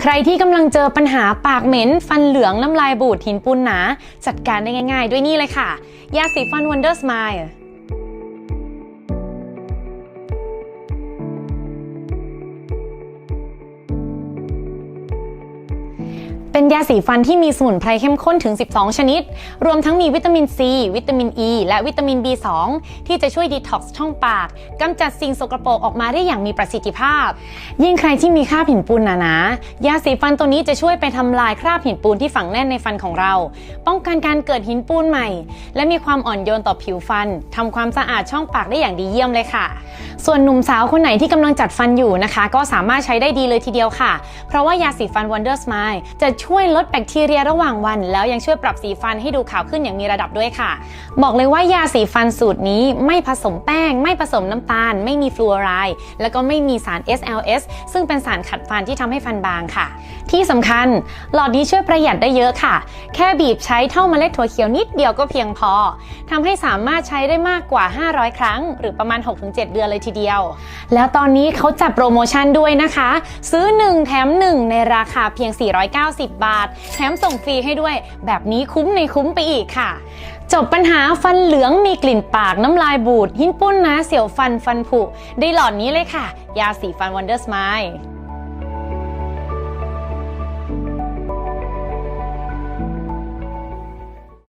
ใครที่กำลังเจอปัญหาปากเหม็น ฟันเหลืองน้ำลายบูดหินปูนหนา จัดการได้ง่าย ๆ ด้วยนี่เลยค่ะ ยาสีฟัน Wonder Smile เป็นยาสีฟันที่มีสมุนไพรเข้มข้นถึง 12 ชนิด รวมทั้งมีวิตามินซี วิตามินอ e, ีและวิตามิน B2 ที่จะช่วยดีท็อกซ์ช่องปากกำจัดสิ่งสกปรกออกมาได้อย่างมีประสิทธิภาพ ยิ่งใครที่มีคราบหินปูนหนาๆยาสีฟันตัวนี้จะช่วยไปทำลายคราบหินปูนที่ฝังแน่นในฟันของเรา ป้องกันการเกิดหินปูนใหม่ และมีความอ่อนโยนต่อผิวฟันทำความสะอาดช่องปากได้อย่างดีเยี่ยมเลยค่ะ ส่วนหนุ่มสาวคนไหนที่กำลังจัดฟันอยู่นะคะ ก็สามารถใช้ได้ดีเลยทีเดียวค่ะ เพราะว่ายาสีฟัน Wonder Smile จะช่วย่วยลดแบคทีเรียระหว่างวัน แล้วยังช่วยปรับสีฟันให้ดูขาวขึ้นอย่างมีระดับด้วยค่ะ บอกเลยว่ายาสีฟันสูตรนี้ไม่ผสมแป้งไม่ผสมน้ำตาล ไม่มีฟลูออไรด์แล้วก็ไม่มีสาร SLS ซึ่งเป็นสารขัดฟันที่ทำให้ฟันบางค่ะ ที่สำคัญ หลอดนี้ช่วยประหยัดได้เยอะค่ะ แค่บีบใช้เท่าเมล็ดถั่วเขียวนิดเดียวก็เพียงพอทำให้สามารถใช้ได้มากกว่า 500 ครั้ง หรือประมาณ 6-7 เดือนเลยทีเดียว แล้วตอนนี้เขาจัดโปรโมชั่นด้วยนะคะ ซื้อ 1 แถม 1 ในราคาเพียง 490 บาท แถมส่งฟรีให้ด้วย แบบนี้คุ้มในคุ้มไปอีกค่ะจบปัญหาฟันเหลืองมีกลิ่นปากน้ำลายบูด หินปุ้นนะเสียวฟันฟันผุได้หลอดนี้เลยค่ะ ยาสีฟันวันเดอร์สไมล์